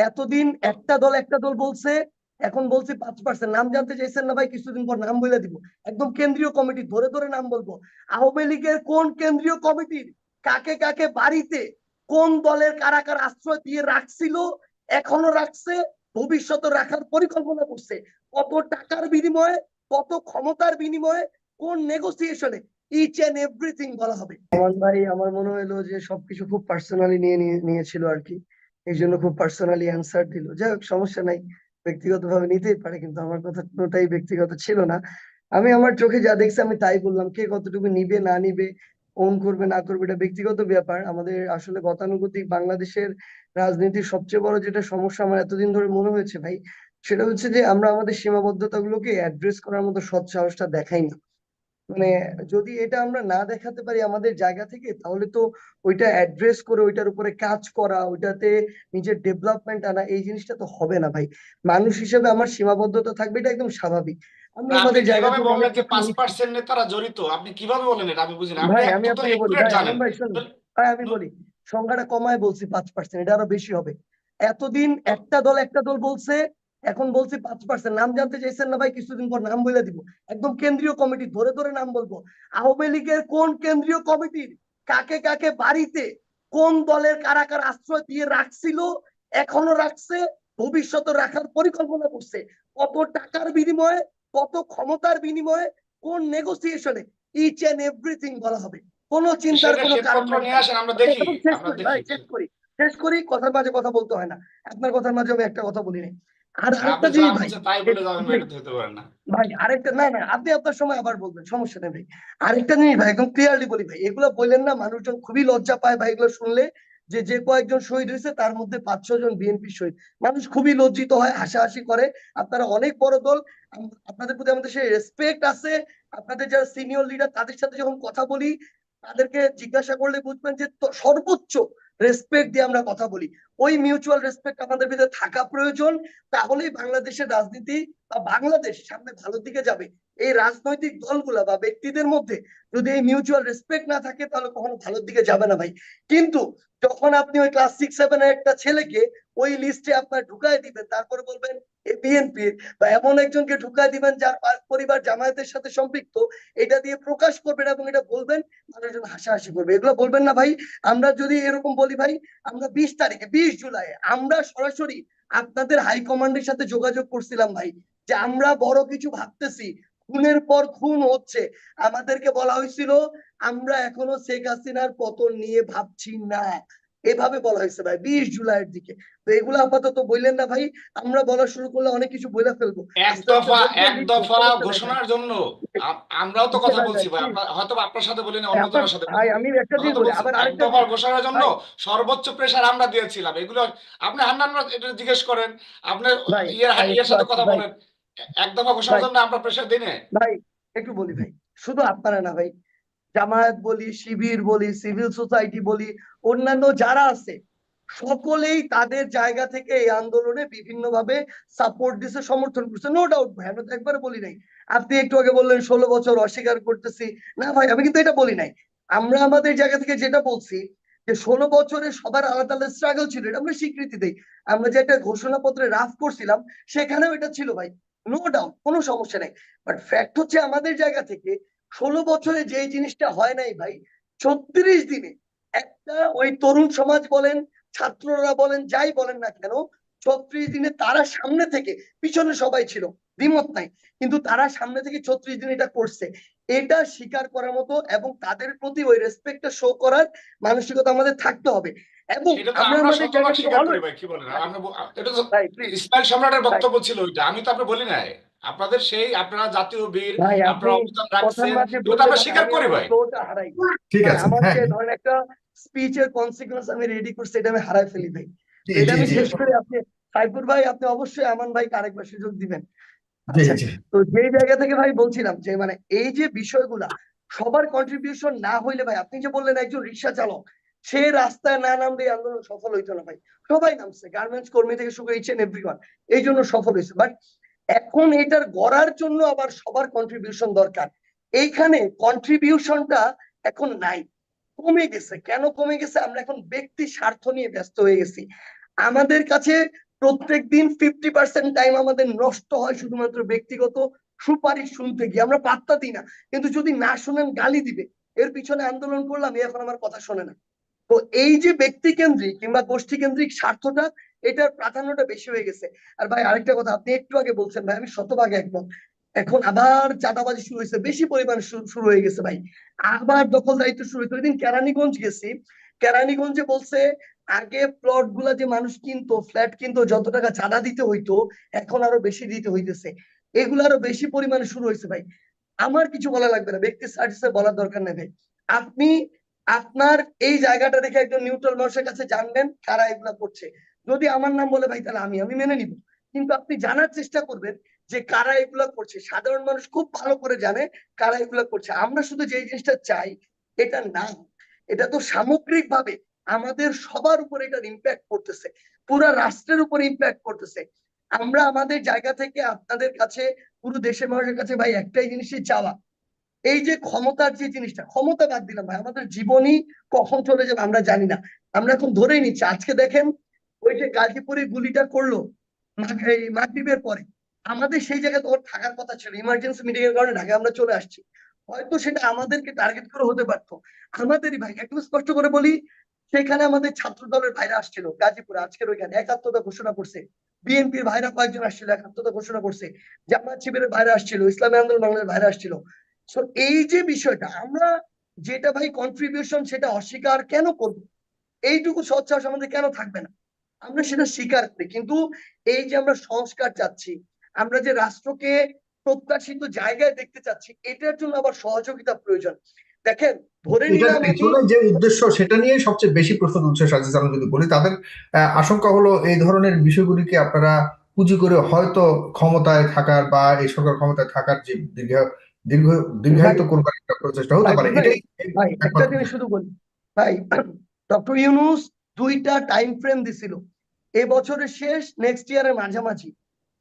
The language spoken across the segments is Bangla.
এতদিন একটা দল একটা দল বলছে, এখন বলছি পাঁচ পার্সেন্ট নাম জানতে চাইছেন না ভাই, কিছুদিন পর নাম বলে দিব। একদম কেন্দ্রীয় কমিটি, ধরে ধরে নাম বলব। আওয়ামী লীগের কোন কেন্দ্রীয় কমিটির কাকে কাকে বাড়িতে, কোন দলের কারা কারা আশ্রয় দিয়ে রাখছিল, এখনও রাখছে, ভবিষ্যতে রাখার পরিকল্পনা করছে। কত টাকার বিনিময়ে, কত ক্ষমতার বিনিময়ে, কোন নেগোসিয়েশনে ইচ এন্ড এভরিথিং বলা হবে। আমার ভাই আমার মনে হলো যে সবকিছু খুব পার্সোনালি নিয়ে নিয়ে- নিয়েছিল আর কি। এই জন্য খুব পার্সোনালি অ্যান্সার দিল। যাই হোক, সমস্যা নাই ব্যক্তিগত ভাবে নিতেই পারে, কিন্তু আমার কথা কোনোটাই ব্যক্তিগত ছিল না। আমি আমার চোখে যা দেখছি আমি তাই বললাম, কে কতটুকু নিবে, না নিবে ওন করবে, না করবে, এটা ব্যক্তিগত ব্যাপার। আমাদের আসলে গতানুগতিক বাংলাদেশের রাজনীতির সবচেয়ে বড় যেটা সমস্যা আমার এতদিন ধরে মনে হয়েছে ভাই, সেটা হচ্ছে যে আমরা আমাদের সীমাবদ্ধতা গুলোকে অ্যাড্রেস করার মতো সৎ সাহসটা দেখাই না মানে যদি এটা আমরা না দেখাতে পারি আমাদের জায়গা থেকে তাহলে তো ওইটা অ্যাড্রেস করে ওইটার উপরে কাজ করা ওইটাতে নিজের ডেভেলপমেন্ট আনা এই জিনিসটা তো হবে না ভাই। মানুষ হিসেবে আমার সীমাবদ্ধতা থাকবে এটা একদম স্বাভাবিক। আমরা আমাদের জায়গা থেকে নেতারা জড়িত আপনি কীভাবে বলেন এটা? আমি বুঝি না। ভাই আমি আপনাকে বলি ভাই জানেন। আলম ভাই শুনুন। ভাই আমি বলি সংখ্যাটা কমায় বলছি পাঁচ পার্সেন্ট এটা আরও বেশি হবে। এতদিন একটা দল একটা দল বলছে এখন বলছি পাঁচ পার্সেন্ট। নাম জানতে চাইছেন না ভাই কিছুদিন পর নাম বলে দিব। একদম কেন্দ্রীয় কমিটি ধরে ধরে নাম বলব। আওয়ামী লীগের কোন কেন্দ্রীয় কমিটির কাকে কাকে বাড়িতে কোন দলের কারা কারা আশ্রয় দিয়ে রাখছিল এখনও রাখছে ভবিষ্যতে রাখার পরিকল্পনা করছে কত টাকার বিনিময়ে কত ক্ষমতার বিনিময়ে কোন নেগোসিয়েশনে ইচ এন্ড এভরিথিং বলা হবে। কোন চিন্তার কোনো কারণ ভাই শেষ করি। শেষ করি কথার মাঝে কথা বলতে হয় না। আপনার কথার মাঝে আমি একটা কথা বলি নাই। আর আপনি জিনিস ভাই ভাই, ভাই আরেকটা না না আপনি আপনার সময় আবার বলবেন সমস্যা নেই ভাই। আরেকটা জিনিস ভাই একদম ক্লিয়ারলি বলি ভাই এগুলো বললেন না মানুষজন খুবই লজ্জা পায় ভাই এগুলো শুনলে যে যে কয়েকজন শহীদ হয়েছে তার মধ্যে পাঁচ ছ জন বিএনপি শহীদ। মানুষ খুবই লজ্জিত হয় হাসাহাসি করে। আপনারা অনেক বড় দল আপনাদের প্রতি আমাদের সেই রেসপেক্ট আছে। আপনাদের যারা সিনিয়র লিডার তাদের সাথে যখন কথা বলি তাদেরকে জিজ্ঞাসা করলে বুঝবেন যে সর্বোচ্চ রেসপেক্ট দিয়ে আমরা কথা বলি। ওই মিউচুয়াল রেসপেক্ট আমাদের ভিতরে থাকা প্রয়োজন, তাহলেই বাংলাদেশের রাজনীতি বা বাংলাদেশ সামনে ভালোর দিকে যাবে। এই রাজনৈতিক দলগুলা বা ব্যক্তিদের মধ্যে যদি এই মিউচুয়াল রেসপেক্ট না থাকে, তাহলে কখনো ভালোর দিকে যাবে না ভাই। কিন্তু যখন আপনি ওই ক্লাস সিক্স সেভেনের একটা ছেলেকে ওই লিস্টে আপনার ঢুকাই দিবেন, তারপরে বলবেন এ বিএনপির বা এমন একজনকে ঢুকাই দিবেন যার পরিবার জামায়াতের সাথে সম্পৃক্ত, এটা দিয়ে প্রকাশ করবেন এবং এটা বলবেন, মানুষজন হাসাহাসি করবে। এগুলো বলবেন না ভাই, আমরা যদি এরকম বলি ভাই, আমরা বিশ তারিখে, বিশ জুলাই। আমরা সরাসরি আপনাদের হাইকমান্ডের সাথে যোগাযোগ করছিলাম ভাই, যে আমরা বড় কিছু ভাবতেছি। খুনের পর খুন হচ্ছে। আমাদেরকে বলা হয়েছিল, আমরা এখনও শেখ হাসিনার পতন নিয়ে ভাবছি না। এভাবে বলা হয়েছে ভাই বিশ জুলাইয়ের দিকে। তো এগুলো আপাতত বললেন না ভাই আমরা বলা শুরু করলে অনেক কিছু বলে ফেলব। এক দফা এক দফা। ঘোষণার জন্য আমরাও তো কথা বলছি ভাই হয়তো আপনার সাথে বলিনি অন্য জনের সাথে ভাই আমি একটা তো বলি আবার আরেকটা দফা ঘোষণার জন্য সর্বোচ্চ প্রেসার আমরা দিয়েছিলাম। এগুলো আপনি হান্নান এটা জিজ্ঞেস করেন আপনার ভাই, ইয়ের সাথে কথা বলেন। এক দফা ঘোষণার জন্য আমরা প্রেসার দিই না ভাই একটু বলি ভাই শুধু আপনারা না ভাই জামায়াত বলি, শিবির বলি সিভিল সোসাইটি বলি, অন্যান্য যারা আছে, সকলেই তাদের জায়গা থেকে এই আন্দোলনে বিভিন্ন ভাবে সাপোর্ট দিছে, সমর্থন করছে। নো ডাউট ভাই, আমি তো একবারে বলি নাই। আপনি একটু আগে বললেন, ষোলো বছর অস্বীকার করতেছি। না ভাই, আমি কিন্তু এটা বলি নাই। আমরা আমাদের জায়গা থেকে যেটা বলছি, যে ষোলো বছরে সবার আলাদা আলাদা স্ট্রাগল ছিল, এটা আমরা স্বীকৃতি দেই। আমরা যে একটা ঘোষণাপত্রে রাফ করছিলাম, সেখানেও এটা ছিল ভাই। নো ডাউট কোনো সমস্যা নেই। বাট ফ্যাক্ট হচ্ছে, আমাদের জায়গা থেকে ষোলো বছরে যে জিনিসটা হয় নাই ভাই ছত্রিশ দিনে একটা ওই তরুণ সমাজ বলেন ছাত্ররা বলেন যাই বলেন না কেন ছত্রিশ দিনে তারা সামনে থেকে পিছনে সবাই ছিল দ্বিমত নাই কিন্তু তারা সামনে থেকে ছত্রিশ দিন এটা করছে। এটা স্বীকার করার মতো এবং তাদের প্রতি ওই রেসপেক্টটা শো করার মানসিকতা আমাদের থাকতে হবে। এবং আমরা সম্রাটের বক্তব্য ছিল ওইটা আমি তো আপনি বলি নাই। আপনাদের সেই আপনারা জাতীয় বীর আপনারা অবদান রাখছেন মাঝে আমরা স্বীকার করি ভাই। ঠিক আছে হ্যাঁ। ধরেন একটা স্পিচের কনসিকুয়েন্স আমি রেডি করছি এটা আমি হারাই ফেলি ভাই। এটা আমি শেষ করে আপনি সাইফুর ভাই আপনি অবশ্যই আমান ভাইকে আরেকবার সুযোগ দিবেন। আচ্ছা তো যেই জায়গা থেকে ভাই বলছিলাম যে মানে এই যে বিষয়গুলা সবার কন্ট্রিবিউশন না হইলে ভাই আপনি যে বললেন একজন রিক্সা চালক সে রাস্তায় না নামলে এই আন্দোলন সফল হইতো না ভাই। সবাই নামছে গার্মেন্টস কর্মী থেকে শুরু এন্ড এভরিওয়ান এই জন্য সফল হয়েছে বাট এখন এটার গড়ার জন্য আবার সবার কন্ট্রিবিউশন দরকার। এইখানে কন্ট্রিবিউশনটা এখন নাই। কমে গেছে। কেন কমে গেছে? আমরা এখন ব্যক্তি স্বার্থ নিয়ে ব্যস্ত হয়ে গেছি। আমাদের কাছে প্রত্যেক দিন ফিফটি পার্সেন্ট টাইম আমাদের নষ্ট হয় শুধুমাত্র ব্যক্তিগত সুপারিশ শুনতে গিয়ে। আমরা পাত্তা দিই না। কিন্তু যদি না শুনেন, গালি দিবে। এর পিছনে আন্দোলন করলাম এখন আমার কথা শোনে না। তো এই যে ব্যক্তি কেন্দ্রিক কিংবা গোষ্ঠী কেন্দ্রিক স্বার্থটা এটার প্রাধান্যটা বেশি হয়ে গেছে। আর ভাই, আরেকটা কথা, আপনি একটু আগে বলছেন ভাই, আমি শতভাগে একমত। এখন আবার চাঁদাবাজি শুরু হয়েছে, বেশি পরিমাণে শুরু হয়ে গেছে ভাই। আবার দখলদারিত্ব শুরু হয়েছে। ওই দিন কেরানীগঞ্জ গেছি। কেরানীগঞ্জে বলছে, আগে প্লটগুলা যে মানুষ কিনতো ফ্ল্যাট কিনতো, যত টাকা চাঁদা দিতে হইতো, এখন আরও বেশি দিতে হইতেছে। এগুলো আরও বেশি পরিমাণে শুরু হয়েছে ভাই। আমার কিছু বলা লাগবে না, ব্যক্তি সার্ভিসে বলার দরকার নেই ভাই। আপনি, আপনার এই জায়গাটা দেখে একজন নিউট্রাল মানুষের কাছে জানবেন কারা এগুলা করছে। যদি আমার নাম বলে ভাই, তাহলে আমি আমি মেনে নিব। কিন্তু আপনি জানার চেষ্টা করবেন যে কারা এগুলা করছে। সাধারণ মানুষ খুব ভালো করে জানে কারা এগুলো করছে। আমরা শুধু যে জিনিসটা চাই, এটা না। এটা তো সামগ্রিক ভাবে আমাদের সবার উপর এটার ইম্প্যাক্ট করতেছে পুরো রাষ্ট্রের উপর ইম্প্যাক্ট করতেছে আমরা আমাদের জায়গা থেকে আপনাদের কাছে, পুরো দেশের মানুষের কাছে ভাই, একটাই জিনিসই চাওয়া। এই যে ক্ষমতার যে জিনিসটা, ক্ষমতা বাদ দিলাম ভাই, আমাদের জীবনই কখন চলে যাবে আমরা জানি না। আমরা এখন ধরেই নিচ্ছি। আজকে দেখেন ওই যে গাজীপুরে গুলিটা করল এই মাগরিবের পরে। আমাদের সেই জায়গায় তোর থাকার কথা ছিল ইমার্জেন্সি মিটিং এর কারণে ঢাকা আমরা চলে আসছি। হয়তো সেটা আমাদেরকে টার্গেট করে হতে পারতো। আমাদেরই ভাই একদম স্পষ্ট করে বলি সেখানে আমাদের ছাত্র দলের ভাইরা আসছিল গাজীপুরে। আজকের ওইখানে একাত্মতা ঘোষণা করছে। বিএনপির ভাইরা কয়েকজন আসছিল একাত্মতা ঘোষণা করছে। জামাত শিবিরের ভাইরা আসছিল ইসলামী আন্দোলন বাংলার ভাইরা আসছিল। সো এই যে বিষয়টা আমরা যেটা ভাই কন্ট্রিবিউশন সেটা অস্বীকার কেন করব? এইটুকু সৎসাহস আমাদের কেন থাকবে না? আমরা সেটা স্বীকার করি। কিন্তু এই যে আমরা সংস্কার চাচ্ছি আমরা যে রাষ্ট্রকে প্রত্যাশিত জায়গায় দেখতে চাচ্ছি এটার জন্য আবার সহযোগিতা প্রয়োজন। দেখেন ধরে যে উদ্দেশ্য সেটা নিয়ে সবচেয়ে বেশি প্রশ্ন তুলছে সাজিদ আমরা যদি বলি তাদের আশঙ্কা হলো এই ধরনের বিষয়গুলিকে আপনারা পুঁজি করে হয়তো ক্ষমতায় থাকার বা এই সরকার ক্ষমতায় থাকার যে দীর্ঘ দীর্ঘ দীর্ঘায়িত করবার একটা প্রচেষ্টা হতে পারে এটাই একটা জিনিস শুধু বলি ভাই ডক্টর ইউনুস দুইটা টাইম ফ্রেম দিছিল। এ বছরের শেষ নেক্সট ইয়ারের মাঝামাঝি।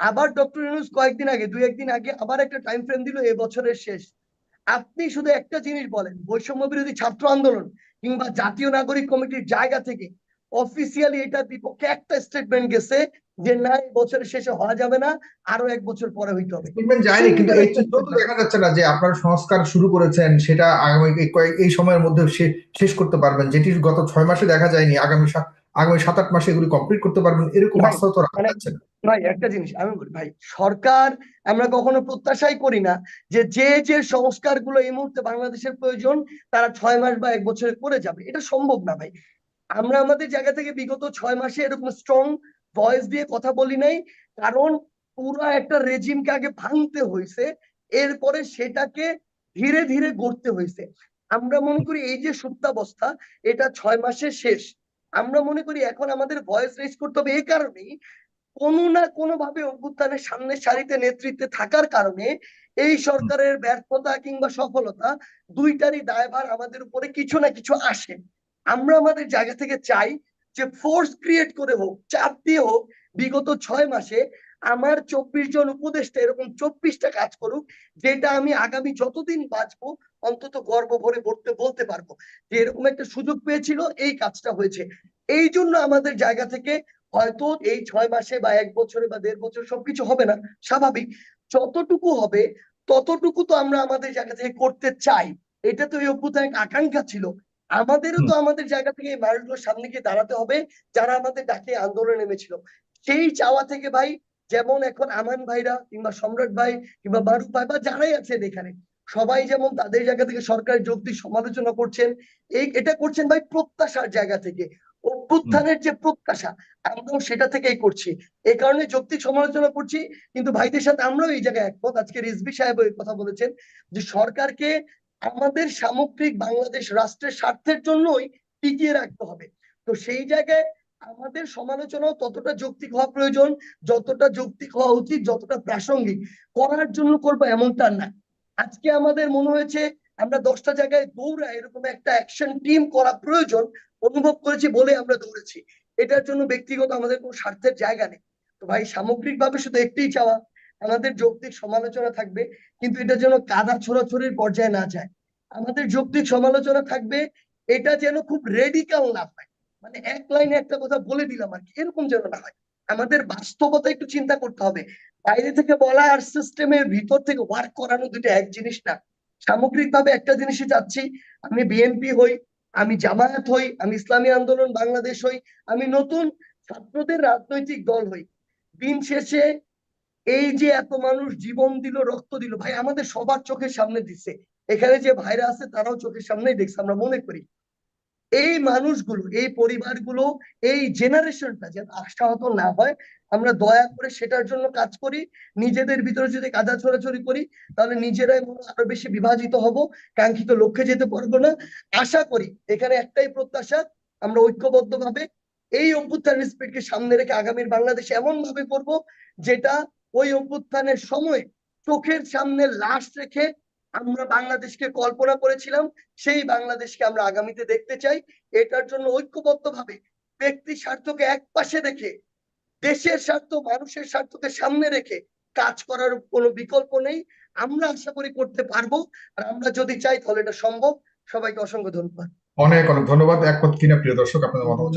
আবার ডক্টর ইউনুস কয়েকদিন আগে, দুই একদিন আগে আবার একটা টাইম ফ্রেম দিল এ বছরের শেষ। আপনি শুধু একটা জিনিস বলেন, বৈষম্য বিরোধী ছাত্র আন্দোলন কিংবা জাতীয় নাগরিক কমিটির জায়গা থেকে অফিসিয়ালি এটার বিপক্ষে একটা স্টেটমেন্ট গেছে যে না এই বছরের শেষে হওয়া যাবে না আরও এক বছর পরে হইতে হবে। স্টেটমেন্ট যায়নি কিন্তু এই তো দেখা যাচ্ছে না যে আপনারা সংস্কার শুরু করেছেন সেটা আগামী এই কয়েক- এই সময়ের মধ্যে শেষ করতে পারবেন যেটি গত ছয় মাসে দেখা যায়নি আগামী আগামী সাত আট মাসে এগুলি কমপ্লিট করতে পারবেন এরকম আস্থা তো রাখা মানে- যাচ্ছে না। ভাই একটা জিনিস আমি বলি ভাই সরকার আমরা কখনো প্রত্যাশাই করি না যে যে যে সংস্কারগুলো এই মুহূর্তে বাংলাদেশের প্রয়োজন তারা ছয় মাস বা এক বছরে করে যাবে এটা সম্ভব না ভাই। আমরা আমাদের জায়গা থেকে বিগত ছয় মাসে এরকম স্ট্রং ভয়েস দিয়ে কথা বলি নাই, কারণ পুরো একটা রেজিমকে আগে ভাঙতে হয়েছে, এরপরে সেটাকে ধীরে ধীরে গড়তে হয়েছে। আমরা মনে করি এই যে সুপ্তাবস্থা, এটা ছয় মাসে শেষ। আমরা মনে করি এখন আমাদের ভয়েস রেজ করতে হবে এই কারণেই, কোনো না কোনো ভাবে অভ্যুত্থানের সামনে সারিতে নেতৃত্বে থাকার কারণে এই সরকারের ব্যর্থতা কিংবা সফলতা দুইটারই দায়ভার আমাদের উপরে কিছু না কিছু আসে। আমরা আমাদের জায়গা থেকে চাই যে ফোর্স ক্রিয়েট করে হোক, চাপ দিয়ে হোক, বিগত ছয় মাসে আমার চব্বিশ জন উপদেষ্টা এরকম চব্বিশটা কাজ করুক, যেটা আমি আগামী যতদিন বাঁচবো, অন্তত গর্ব ভরে পড়তে বলতে পারব যে এরকম একটা সুযোগ পেয়েছিল, এই কাজটা হয়েছে। এই জন্য আমাদের জায়গা থেকে হয়তো এই ছয় মাসে বা এক বছরে বা দেড় বছর সবকিছু হবে না, স্বাভাবিক। যতটুকু হবে, ততটুকু তো আমরা আমাদের জায়গা থেকে করতে চাই। এটা তো এই অভ্যুত্থানের আকাঙ্ক্ষা ছিল। আমাদেরও তো আমাদের জায়গা থেকে এই মানুষগুলোর সামনে গিয়ে দাঁড়াতে হবে যারা আমাদের ডাকে আন্দোলনে নেমেছিল। সেই চাওয়া থেকে ভাই যেমন এখন আমান ভাইরা কিংবা সম্রাট ভাই কিংবা মারুফ ভাই বা যারাই আছেন এখানে সবাই যেমন তাদের জায়গা থেকে সরকারের যৌক্তিক সমালোচনা করছেন এই এটা করছেন ভাই প্রত্যাশার জায়গা থেকে। অভ্যুত্থানের যে প্রত্যাশা আমরাও সেটা থেকেই করছি। এই কারণে যৌক্তিক সমালোচনা করছি কিন্তু ভাইদের সাথে আমরাও এই জায়গায় একমত। আজকে রিজভি সাহেব এই কথা বলেছেন যে সরকারকে আমাদের সামগ্রিক বাংলাদেশ রাষ্ট্রের স্বার্থের জন্যই টিকিয়ে রাখতে হবে। তো সেই জায়গায় আমাদের সমালোচনাও ততটা যৌক্তিক হওয়া প্রয়োজন, যতটা যৌক্তিক হওয়া উচিত, যতটা প্রাসঙ্গিক করার জন্য করব এমনটা না। আজকে আমাদের মনে হয়েছে আমরা দশটা জায়গায় দৌড়া এরকম একটা অ্যাকশন টিম করা প্রয়োজন, অনুভব করেছি বলে আমরা দৌড়েছি। এটার জন্য ব্যক্তিগত আমাদের কোনো স্বার্থের জায়গা নেই। তো ভাই, সামগ্রিকভাবে শুধু একটাই চাওয়া আমাদের যৌক্তিক সমালোচনা থাকবে, কিন্তু এটা যেন কাদা ছোড়াছড়ির পর্যায়ে না যায়। আমাদের যৌক্তিক সমালোচনা থাকবে, এটা যেন খুব রেডিকাল না হয়। মানে এক লাইনে একটা কথা বলে দিলাম আর কি, এরকম যেন না হয়। আমাদের বাস্তবতা একটু চিন্তা করতে হবে। বাইরে থেকে বলা আর সিস্টেমের ভিতর থেকে ওয়ার্ক করানো দুটো এক জিনিস না। সামগ্রিকভাবে একটা জিনিসই চাচ্ছি আমি বিএনপি হই, আমি জামায়াত হই, আমি ইসলামী আন্দোলন, বাংলাদেশ হই, আমি নতুন ছাত্রদের রাজনৈতিক দল হই। দিন শেষে এই যে এত মানুষ জীবন দিল, রক্ত দিল, ভাই, আমাদের সবার চোখের সামনে দিচ্ছে। এখানে যে ভাইরা আছে, তারাও চোখের সামনেই দেখছে, আমরা মনে করি। এই মানুষগুলো, এই পরিবারগুলো, এই জেনারেশনটা যেন আশাহত না হয়, আমরা দয়া করে সেটার জন্য কাজ করি। নিজেদের ভিতরে যদি কাদা ছড়াছড়ি করি, তাহলে নিজেরাই মনে আরও বেশি বিভাজিত হব, কাঙ্ক্ষিত লক্ষ্যে যেতে পারব না। আশা করি, এখানে একটাই প্রত্যাশা, আমরা ঐক্যবদ্ধ ভাবে এই অভ্যুত্থান কে সামনে রেখে আগামীর বাংলাদেশ এমন ভাবে করব, যেটা ওই অভ্যুত্থানের সময় চোখের সামনে লাশ রেখে আমরা বাংলাদেশকে কল্পনা করেছিলাম, সেই বাংলাদেশকে আমরা আগামীতে দেখতে চাই। এটার জন্য ঐক্যবদ্ধ ভাবে ব্যক্তি স্বার্থকে এক পাশে রেখে, দেশের স্বার্থ, মানুষের স্বার্থকে সামনে রেখে কাজ করার কোনো বিকল্প নেই। আমরা আশা করি করতে পারব, আর আমরা যদি চাই তাহলে এটা সম্ভব। সবাইকে অসংখ্য ধন্যবাদ। অনেক অনেক ধন্যবাদ। একমত কিনা, প্রিয় দর্শক, আপনাদের মতামত।